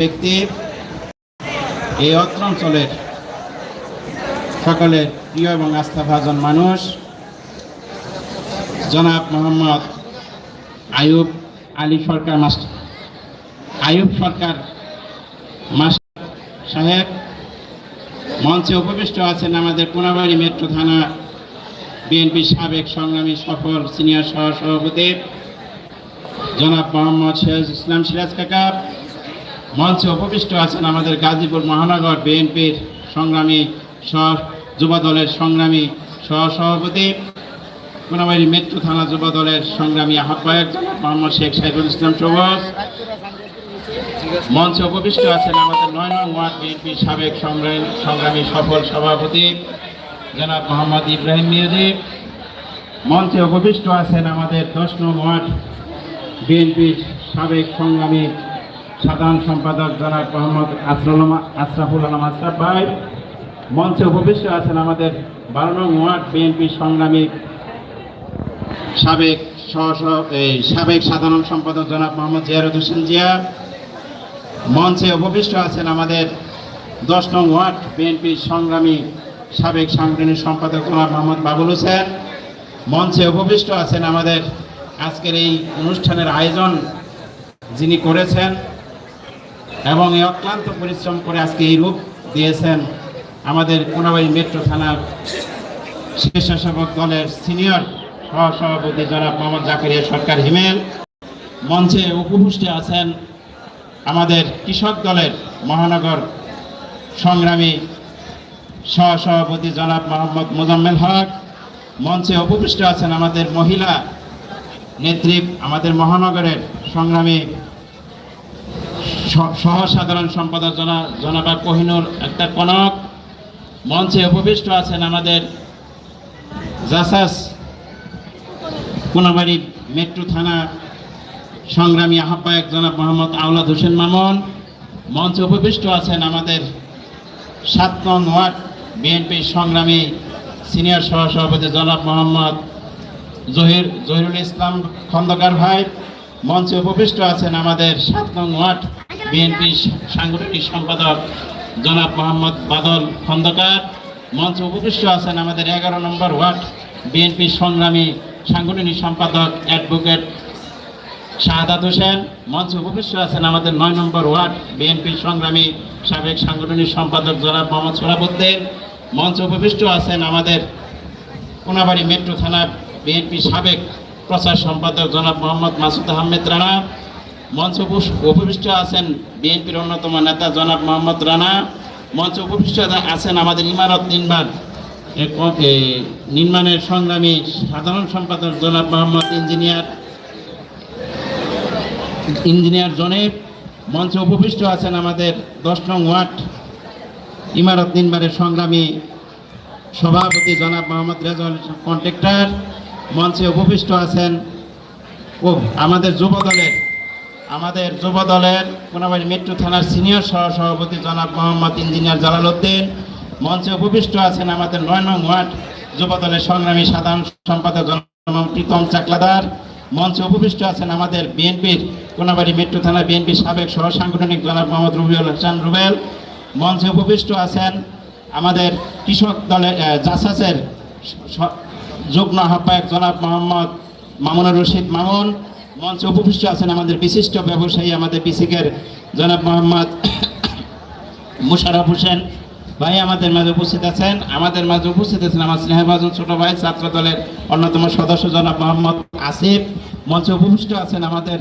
ব্যক্তি এই অত্র অঞ্চলের সকলের প্রিয় এবং আস্থাভাজন মানুষ, জনাব মোহাম্মদ আয়ুব আলী সরকার মাস্টার আয়ুব সরকার মাস্টার সাহেব, মঞ্চে উপবিষ্ট আছেন আমাদের কোনাবাড়ি মেট্রো থানা বিএনপি সাবেক সংগ্রামী সফল সিনিয়র সহ সভাপতি জনাব মোহাম্মদ সিরাজ ইসলাম সিরাজ কাকা মঞ্চে উপবিষ্ট আছেন আমাদের গাজীপুর মহানগর বিএনপির সংগ্রামী সহ যুব দলের সংগ্রামী সহ সভাপতি কোনাবাড়ি মেট্রো থানা যুব দলের সংগ্রামী আহ্বায়ক মোহাম্মদ শেখ সাইফুল ইসলাম সবুজ মঞ্চে উপবিষ্ট আছেন আমাদের নয় নং ওয়ার্ড বিএনপির সাবেক সংগ্রামী সংগ্রামী সফল সভাপতি জনাব মোহাম্মদ ইব্রাহিম মিয়াজিব মঞ্চে উপবিষ্ট আছেন আমাদের দশ নং ওয়ার্ড বিএনপির সাবেক সংগ্রামী সাধারণ সম্পাদক জনাব মোহাম্মদ আলম- আশরাফুল আলম আশরাফ ভাই। মঞ্চে উপবিষ্ট আছেন আমাদের বারো নং ওয়ার্ড বিএনপির সংগ্রামী সাবেক এই সাবেক সাধারণ সম্পাদক জনাব মোহাম্মদ জিয়ারুদ হোসেন জিয়া। মঞ্চে উপবিষ্ট আছেন আমাদের দশ নং ওয়ার্ড বিএনপির সংগ্রামী সাবেক সাংগঠনিক সম্পাদক জনাব মোহাম্মদ বাবুল হোসেন। মঞ্চে উপবিষ্ট আছেন আমাদের আজকের এই অনুষ্ঠানের আয়োজন যিনি করেছেন এবং এই অক্লান্ত পরিশ্রম করে আজকে এই রূপ দিয়েছেন আমাদের কোনাবাড়ি মেট্রো থানার স্বেচ্ছাসেবক দলের সিনিয়র সহসভাপতি জনাব মোহাম্মদ জাকারিয়া সরকার হিমেল মঞ্চে উপবিষ্ট আছেন আমাদের কৃষক দলের মহানগর সংগ্রামী সহসভাপতি জনাব মোহাম্মদ মোজাম্মেল হক। মঞ্চে উপবিষ্ট আছেন আমাদের মহিলা নেত্রী, আমাদের মহানগরের সংগ্রামী সহ সাধারণ সম্পাদক জনা, জনাবা কোহিনুর একটা কনক। মঞ্চে উপবিষ্ট আছেন আমাদের জাসাস কোনাবাড়ি মেট্রো থানা সংগ্রামী আহ্বায়ক জনাব মোহাম্মদ আওলাদ হোসেন মামুন। মঞ্চে উপবিষ্ট আছেন আমাদের সাত নং ওয়ার্ড বিএনপির সংগ্রামী সিনিয়র সহসভাপতি জনাব মোহাম্মদ জহির, জহিরুল ইসলাম খন্দকার ভাই। মঞ্চে উপবিষ্ট আছেন আমাদের সাত নং ওয়ার্ড বিএনপি সাংগঠনিক সম্পাদক জনাব মোহাম্মদ বাদল খন্দকার। মঞ্চ উপবিষ্ট আছেন আমাদের এগারো নম্বর ওয়ার্ড বিএনপি সংগ্রামী সাংগঠনিক সম্পাদক অ্যাডভোকেট শাহাদাত হোসেন। মঞ্চ উপবিষ্ট আছেন আমাদের নয় নম্বর ওয়ার্ড বিএনপির সংগ্রামী সাবেক সাংগঠনিক সম্পাদক জনাব মোহাম্মদ সোরাবুদ্দিন মঞ্চ উপবিষ্ট আছেন আমাদের কোনাবাড়ি মেট্রো থানার বিএনপি সাবেক প্রচার সম্পাদক জনাব মোহাম্মদ মাসুদ আহমেদ রানা। মঞ্চে উপবিষ্ট আছেন বিএনপির অন্যতম নেতা জনাব মোহাম্মদ রানা। মঞ্চে উপবিষ্ট আছেন আমাদের ইমারত নির্মাণ। নির্মাণের সংগ্রামী সাধারণ সম্পাদক জনাব মোহাম্মদ ইঞ্জিনিয়ার ইঞ্জিনিয়ার জনেব। মঞ্চে উপবিষ্ট আছেন আমাদের দশ নং ওয়ার্ড ইমারত নির্মাণের সংগ্রামী সভাপতি জনাব মোহাম্মদ রেজাউল কন্ট্রাক্টর। মঞ্চে উপবিষ্ট আছেন ও আমাদের যুব দলের আমাদের যুব দলের কোনাবাড়ি মেট্রো থানার সিনিয়র সহ সভাপতি জনাব মোহাম্মদ ইঞ্জিনিয়ার জালাল উদ্দিন। মঞ্চে উপবিষ্ট আছেন আমাদের নয় নং ওয়ার্ড যুব দলের সংগ্রামী সাধারণ সম্পাদক জনাব প্রীতম চাকলাদার। মঞ্চে উপবিষ্ট আছেন আমাদের বিএনপির কোনাবাড়ি মেট্রো থানার বিএনপির সাবেক সহ সাংগঠনিক জনাব মোহাম্মদ রুবিউল হাসান রুবেল। মঞ্চে উপবিষ্ট আছেন আমাদের কৃষক দলের জাসাসের যুগ্ম আহ্বায়ক জনাব মোহাম্মদ মামুনুর রশিদ মামুন। মঞ্চে উপবিষ্ট আছেন আমাদের বিশিষ্ট ব্যবসায়ী, আমাদের বিসিকের জনাব মোহাম্মদ মুশারফ হোসেন। ভাই, আমাদের মাঝে উপস্থিত আছেন। আমাদের মাঝে উপস্থিত আছেন আমার স্নেহভাজন ছোট ভাই, ছাত্র দলের অন্যতম সদস্য জনাব মোহাম্মদ আসিফ। মঞ্চে উপবিষ্ট আছেন আমাদের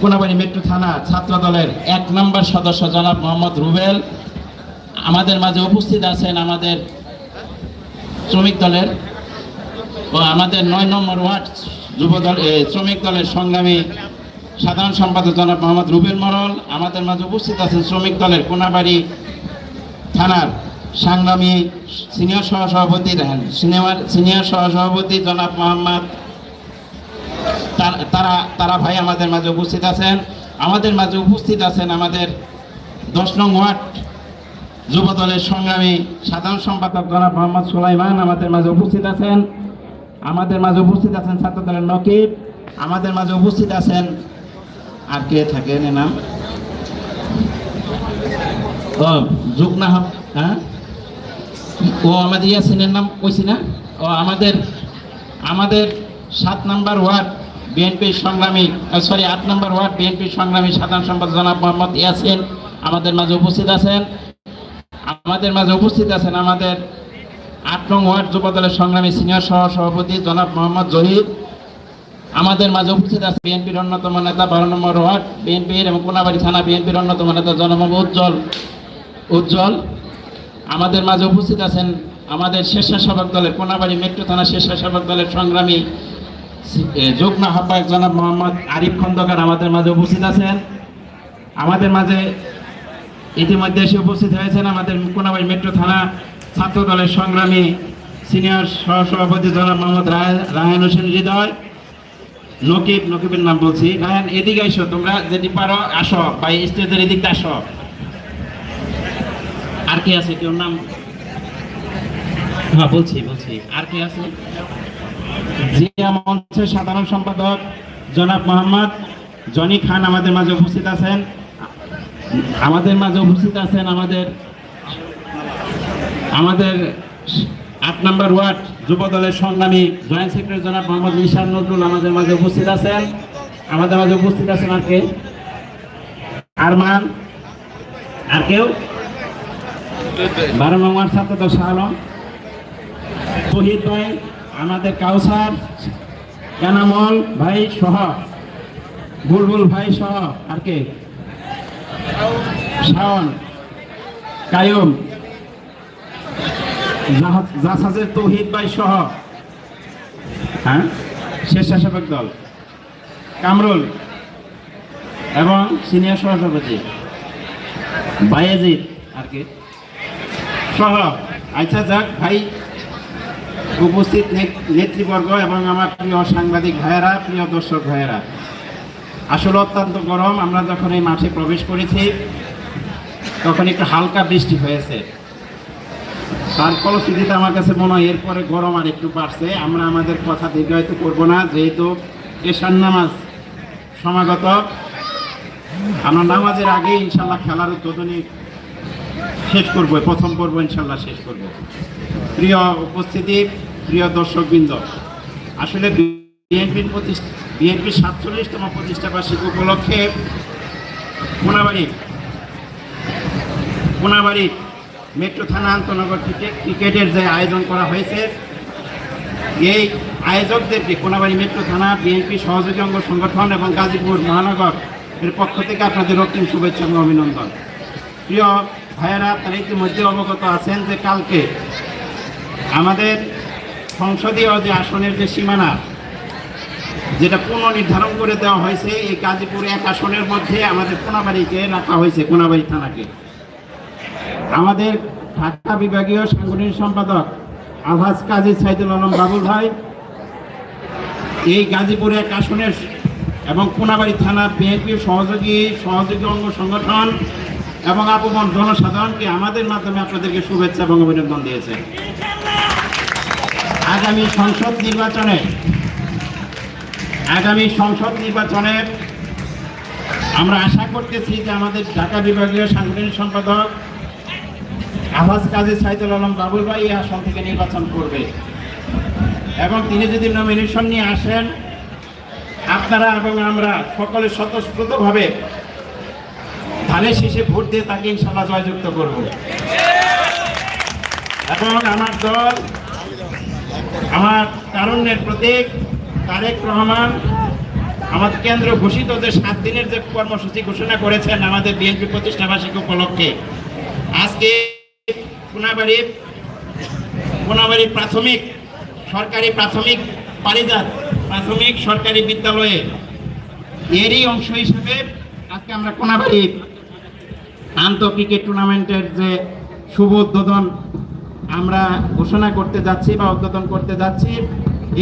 কোনাবাড়ি মেট্রো থানা ছাত্র দলের এক নম্বর সদস্য জনাব মোহাম্মদ রুবেল। আমাদের মাঝে উপস্থিত আছেন আমাদের শ্রমিক দলের ও আমাদের নয় নম্বর ওয়ার্ড যুব দল শ্রমিক দলের সংগ্রামী সাধারণ সম্পাদক জনাব মোহাম্মদ রুবেল মরল আমাদের মাঝে উপস্থিত আছেন শ্রমিক দলের কোনাবাড়ি থানার সংগ্রামী সিনিয়র সহসভাপতি সিনিয়র সিনিয়র সহসভাপতি জনাব মোহাম্মদ তারা তারা ভাই আমাদের মাঝে উপস্থিত আছেন। আমাদের মাঝে উপস্থিত আছেন আমাদের দশ নং ওয়ার্ড যুব দলের সংগ্রামী সাধারণ সম্পাদক জনাব মোহাম্মদ সুলাইমান, আমাদের মাঝে উপস্থিত আছেন। আমাদের মাঝে উপস্থিত আছেন ছাত্র দলের নকিব, আমাদের মাঝে উপস্থিত আছেন আর কে থাকেন এ নাম? ও যোগ না হোক হ্যাঁ? ও, আমাদের ইয়াসিনের নাম কইছি না? ও, আমাদের আমাদের সাত নাম্বার ওয়ার্ড বিএনপির সংগ্রামী সরি আট নাম্বার ওয়ার্ড বিএনপির সংগ্রামী সাধারণ সম্পাদক জনাব মোহাম্মদ ইয়াসিন আমাদের মাঝে উপস্থিত আছেন। আমাদের মাঝে উপস্থিত আছেন আমাদের আট নং ওয়ার্ড যুব দলের সংগ্রামী সিনিয়র সহ সভাপতি জনাব মোহাম্মদ জহির। আমাদের মাঝে উপস্থিত আছে বিএনপির অন্যতম নেতা, বারো নম্বর ওয়ার্ড বিএনপির এবং কোনাবাড়ি থানা বিএনপির অন্যতম নেতা জনমব উজ্জ্বল। উজ্জ্বল, আমাদের মাঝে উপস্থিত আছেন আমাদের স্বেচ্ছাসেবক দলের কোনাবাড়ি মেট্রো থানা স্বেচ্ছাসেবক দলের সংগ্রামী যুগ্ম আহ্বায়ক জনাব মোহাম্মদ আরিফ খন্দকার আমাদের মাঝে উপস্থিত আছেন। আমাদের মাঝে ইতিমধ্যে এসে উপস্থিত হয়েছেন আমাদের কোনাবাড়ি মেট্রো থানা ছাত্র দলের সংগ্রামী সিনিয়র সহসভাপতি জনাব মোহাম্মদ রায়- রায়হান হোসেন হৃদয়। নকিব নকিবের নাম বলছি। রায়হান এদিকে এসো তোমরা যদি পারো, আসো বা স্টেজের এদিকটা আসো। আর কে আছে? কেউ নাম? হ্যাঁ বলছি বলছি। আর কে আছে? জিয়া মঞ্চের সাধারণ সম্পাদক জনাব মোহাম্মদ জনি খান আমাদের মাঝে উপস্থিত আছেন। আমাদের মাঝে উপস্থিত আছেন আমাদের আমাদের আট নম্বর ওয়ার্ড যুব দলের সংগ্রামী জয়েন্ট সেক্রেটারি জনাব মোহাম্মদ নিশান নজরুল আমাদের মাঝে উপস্থিত আছেন। আমাদের মাঝে উপস্থিত আছেন আর কে? আরমান। আর কেউ? বারো নম্বর ছাত্র দল শাহ আলম। শহীদ ভাই, আমাদের কাউসার কানামল ভাই সহ, বুলবুল ভাই সহ, আর কে? শাওন, কায়ুম। জাহাজের তৌহিদ ভাই সহ হ্যাঁ? স্বেচ্ছাসেবক দল। কামরুল এবং সিনিয়র সহসভাপতি বায়েজিৎ আর কি। সহ আচ্ছা যাক, ভাই, উপস্থিত নেতৃবর্গ এবং আমার প্রিয় সাংবাদিক ভাইয়েরা, প্রিয় দর্শক ভাইয়েরা। আসলে অত্যন্ত গরম, আমরা যখন এই মাঠে প্রবেশ করেছি, তখন একটু হালকা বৃষ্টি হয়েছে। তার ফলশ্রুতিতে আমার কাছে মনে হয় এরপরে গরম আর একটু বাড়ছে। আমরা আমাদের কথা দীর্ঘায়িত করব না, যেহেতু এশার নামাজ সমাগত। আমরা নামাজের আগে ইনশাল্লাহ খেলার উদ্বোধনী শেষ করব, প্রথম পর্ব ইনশাল্লাহ শেষ করব। প্রিয় উপস্থিতি, প্রিয় দর্শকবৃন্দ, আসলে বিএনপির প্রতিষ্ঠা বিএনপির সাতচল্লিশতম প্রতিষ্ঠা বার্ষিকী উপলক্ষে কোনাবাড়ি কোনাবাড়ি মেট্রো থানা আন্তনগর ক্রিকেট ক্রিকেটের যে আয়োজন করা হয়েছে, এই আয়োজকদেরকে কোনাবাড়ি মেট্রো থানা, বিএনপি সহযোগী অঙ্গ সংগঠন এবং গাজীপুর মহানগর এর পক্ষ থেকে আপনাদের রক্তিম শুভেচ্ছা এবং অভিনন্দন। প্রিয় ভাইয়েরা, তারা ইতিমধ্যে অবগত আছেন যে কালকে আমাদের সংসদীয় যে আসনের যে সীমানা, যেটা পুনর্নির্ধারণ করে দেওয়া হয়েছে, এই গাজীপুর এক আসনের মধ্যে আমাদের কোনাবাড়িকে রাখা হয়েছে, কোনাবাড়ি থানাকে। আমাদের ঢাকা বিভাগীয় সাংগঠনিক সম্পাদক আলহাজ কাজী সাইদুল আলম বাবুল ভাই, এই গাজীপুর এক আসনের এবং কোনাবাড়ি থানা বিএনপির সহযোগী সহযোগী অঙ্গ সংগঠন এবং আপমন জনসাধারণকে আমাদের মাধ্যমে আপনাদেরকে শুভেচ্ছা এবং অভিনন্দন দিয়েছে। আগামী সংসদ নির্বাচনে, আগামী সংসদ নির্বাচনে আমরা আশা করতেছি যে আমাদের ঢাকা বিভাগীয় সাংগঠনিক সম্পাদক আবাস কাজী সাইদুল আলম বাবুল ভাই এই আসন থেকে নির্বাচন করবে। এবং তিনি যদি নমিনেশন নিয়ে আসেন, আপনারা এবং আমরা সকলে স্বতঃস্ফূর্তভাবে ধানের শীষে ভোট দিয়ে তাকে ইনশাল্লাহ জয়যুক্ত করব। এবং আমার দল, আমার তারুণ্যের প্রতীক তারেক রহমান, আমার কেন্দ্র ঘোষিত যে সাত দিনের যে কর্মসূচি ঘোষণা করেছেন আমাদের বিএনপি প্রতিষ্ঠা বার্ষিকী উপলক্ষে, আজকে কোনাবাড়ি কোনাবাড়ি প্রাথমিক, সরকারি প্রাথমিক পারিজাত, প্রাথমিক সরকারি বিদ্যালয়ে। এরই অংশ হিসেবে আজকে আমরা কোনাবাড়ি আন্ত ক্রিকেট টুর্নামেন্টের যে শুভ উদ্বোধন আমরা ঘোষণা করতে যাচ্ছি বা উদ্বোধন করতে যাচ্ছি।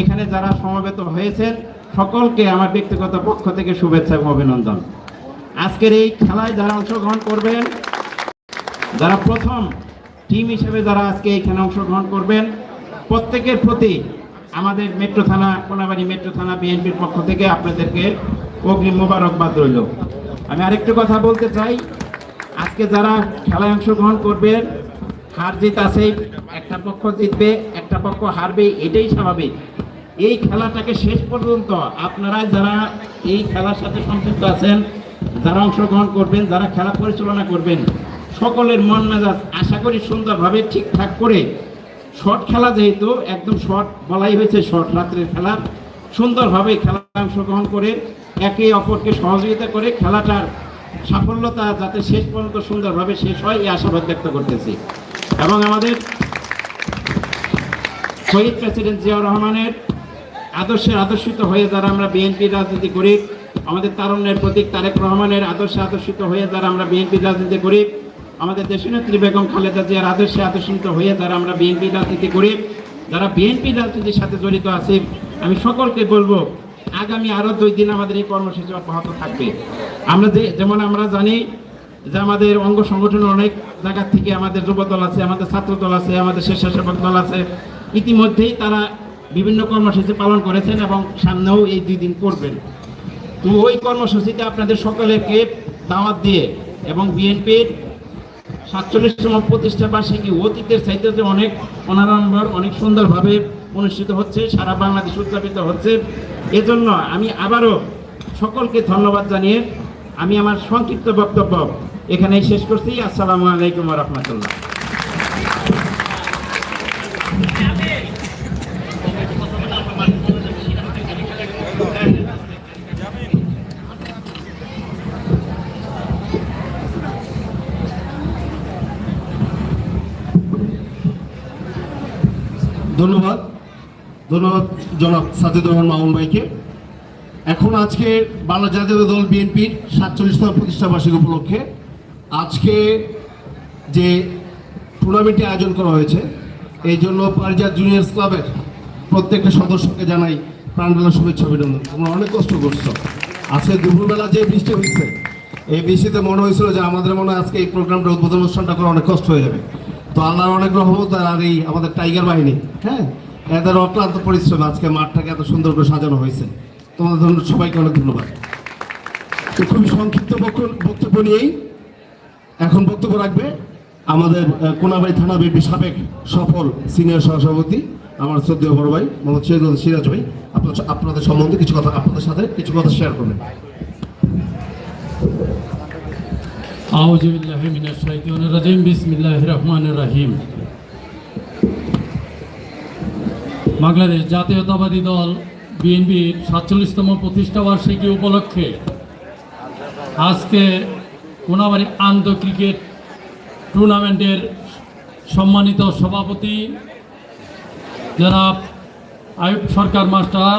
এখানে যারা সমবেত হয়েছেন, সকলকে আমার ব্যক্তিগত পক্ষ থেকে শুভেচ্ছা এবং অভিনন্দন। আজকের এই খেলায় যারা অংশগ্রহণ করবেন, যারা প্রথম টিম হিসেবে যারা আজকে এখানে অংশগ্রহণ করবেন, প্রত্যেকের প্রতি আমাদের মেট্রো থানা, কোনাবাড়ি মেট্রো থানা বিএনপির পক্ষ থেকে আপনাদেরকে অগ্রিম মোবারকবাদ রইল। আমি আরেকটু কথা বলতে চাই, আজকে যারা খেলায় অংশগ্রহণ করবেন, হার জিত আছে, একটা পক্ষ জিতবে, একটা পক্ষ হারবে, এটাই স্বাভাবিক। এই খেলাটাকে শেষ পর্যন্ত আপনারা যারা এই খেলার সাথে সম্পৃক্ত আছেন, যারা অংশগ্রহণ করবেন, যারা খেলা পরিচালনা করবেন সকলের মন মেজাজ আশা করি সুন্দরভাবে ঠিকঠাক করে শর্ট খেলা যেহেতু, একদম শর্ট বলাই হয়েছে শর্ট রাত্রের খেলা। সুন্দরভাবে খেলা অংশগ্রহণ করে একে অপরকে সহযোগিতা করে খেলাটার সাফল্যতা যাতে শেষ পর্যন্ত সুন্দরভাবে শেষ হয়, এই আশাবাদ ব্যক্ত করতেছি। এবং আমাদের শহীদ প্রেসিডেন্ট জিয়াউর রহমানের আদর্শে আদর্শিত হয়ে যারা আমরা বিএনপির রাজনীতি করি, আমাদের তারুণ্যের প্রতীক তারেক রহমানের আদর্শে আদর্শিত হয়ে যারা আমরা বিএনপির রাজনীতি করি আমাদের দেশের দেশনেত্রী বেগম খালেদা জিয়ার আদর্শে আদর্শিত হয়ে যারা আমরা বিএনপির রাজনীতি করি, যারা বিএনপির রাজনীতির সাথে জড়িত আছে, আমি সকলকে বলব, আগামী আরও দুই দিন আমাদের এই কর্মসূচি অব্যাহত থাকবে। আমরা যে, যেমন আমরা জানি যে আমাদের অঙ্গ সংগঠনের অনেক জায়গা থেকে আমাদের যুব দল আছে, আমাদের ছাত্র দল আছে, আমাদের স্বেচ্ছাসেবক দল আছে। ইতিমধ্যেই তারা বিভিন্ন কর্মসূচি পালন করেছেন এবং সামনেও এই দুই দিন করবেন। তো ওই কর্মসূচিতে আপনাদের সকলেরকে দাওয়াত দিয়ে এবং বিএনপির সাতচল্লিশতম প্রতিষ্ঠা বার্ষিকী অতীতের সাহিত্যতে অনেক অনারম্বর অনেক সুন্দরভাবে অনুষ্ঠিত হচ্ছে, সারা বাংলাদেশ উদযাপিত হচ্ছে। এজন্য আমি আবারও সকলকে ধন্যবাদ জানিয়ে আমি আমার সংক্ষিপ্ত বক্তব্য এখানেই শেষ করছি। আসসালামু আলাইকুম রহমতুল্লাহ। ধন্যবাদ। ধন্যবাদ জনাব সাজিদুর রহমান মামুন ভাইকে। এখন আজকে বাংলা জাতীয় দল বিএনপির সাতচল্লিশতম প্রতিষ্ঠা বার্ষিক উপলক্ষে আজকে যে টুর্নামেন্টটি আয়োজন করা হয়েছে, এই জন্য পারিজাত জুনিয়র্স ক্লাবের প্রত্যেকটা সদস্যকে জানাই প্রাণবেলা শুভেচ্ছা অভিনন্দন। তোমরা অনেক কষ্ট করছ। আজকে দুপুরবেলা যে বৃষ্টি হয়েছে, এই বৃষ্টিতে মনে হয়েছিল যে আমাদের মনে হয় আজকে এই প্রোগ্রামটা উদ্বোধন অনুষ্ঠানটা করা অনেক কষ্ট হয়ে যাবে। তো আল্লাহর অনেক রহমত আর এই আমাদের টাইগার বাহিনী হ্যাঁ? এদের অক্লান্ত পরিশ্রম আজকে মাঠটাকে এত সুন্দর করে সাজানো হয়েছে। তোমাদের ধন্য সবাইকে অনেক ধন্যবাদ। তো খুবই সংক্ষিপ্ত বক্তব্য- নিয়েই এখন বক্তব্য রাখবে আমাদের কোনাবাড়ি থানা বিএনপি সাবেক সফল সিনিয়র সহসভাপতি, আমার শ্রদ্ধেয় বড় ভাই মোহাম্মদ সিরাজ সিরাজ ভাই। আপনার আপনাদের সম্বন্ধে কিছু কথা আপনাদের সাথে কিছু কথা শেয়ার করবেন। আউজিবিল্লাহিমিনাশাইতানির বিসমিল্লাহির রহমানির রহিম বাংলাদেশ জাতীয়তাবাদী দল বিএনপির সাতচল্লিশতম প্রতিষ্ঠাবার্ষিকী উপলক্ষে আজকে কোনাবাড়ি আন্তঃ ক্রিকেট টুর্নামেন্টের সম্মানিত সভাপতি জনাব আয়ুব সরকার মাস্টার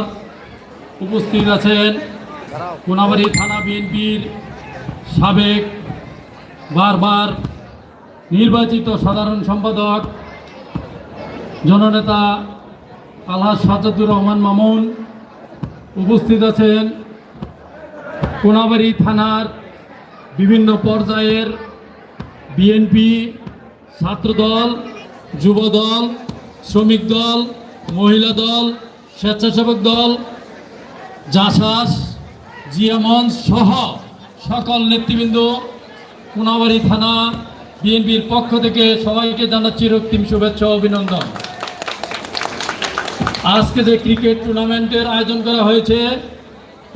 উপস্থিত আছেন। কোনাবাড়ি থানা বিএনপির সাবেক বারবার নির্বাচিত সাধারণ সম্পাদক, জননেতা আলহাজ সাজাদুর রহমান মামুন উপস্থিত আছেন। কোনাবাড়ি থানার বিভিন্ন পর্যায়ের বিএনপি ছাত্রদল, যুবদল, শ্রমিক দল, মহিলা দল, স্বেচ্ছাসেবক দল, জাসাস জিয়ামঞ্চ সহ সকল নেতৃবৃন্দ কোনাবাড়ি থানা বিএনপির পক্ষ থেকে সবাইকে জানাচ্ছি রক্তিম শুভেচ্ছা অভিনন্দন। আজকে যে ক্রিকেট টুর্নামেন্টের আয়োজন করা হয়েছে,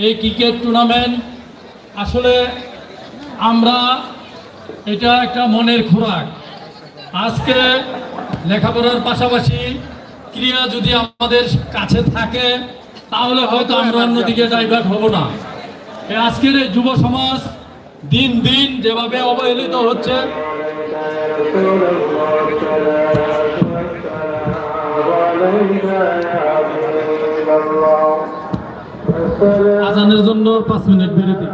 এই ক্রিকেট টুর্নামেন্ট আসলে আমরা এটা একটা মনের খোরাক। আজকে লেখাপড়ার পাশাপাশি ক্রিয়া যদি আমাদের কাছে থাকে, তাহলে হয়তো আমরা অন্যদিকে ডাইভার্ট হব না। আজকের এই যুব সমাজ দিন দিন যেভাবে অবহেলিত হচ্ছে। আজানের জন্য পাঁচ মিনিট বিরতি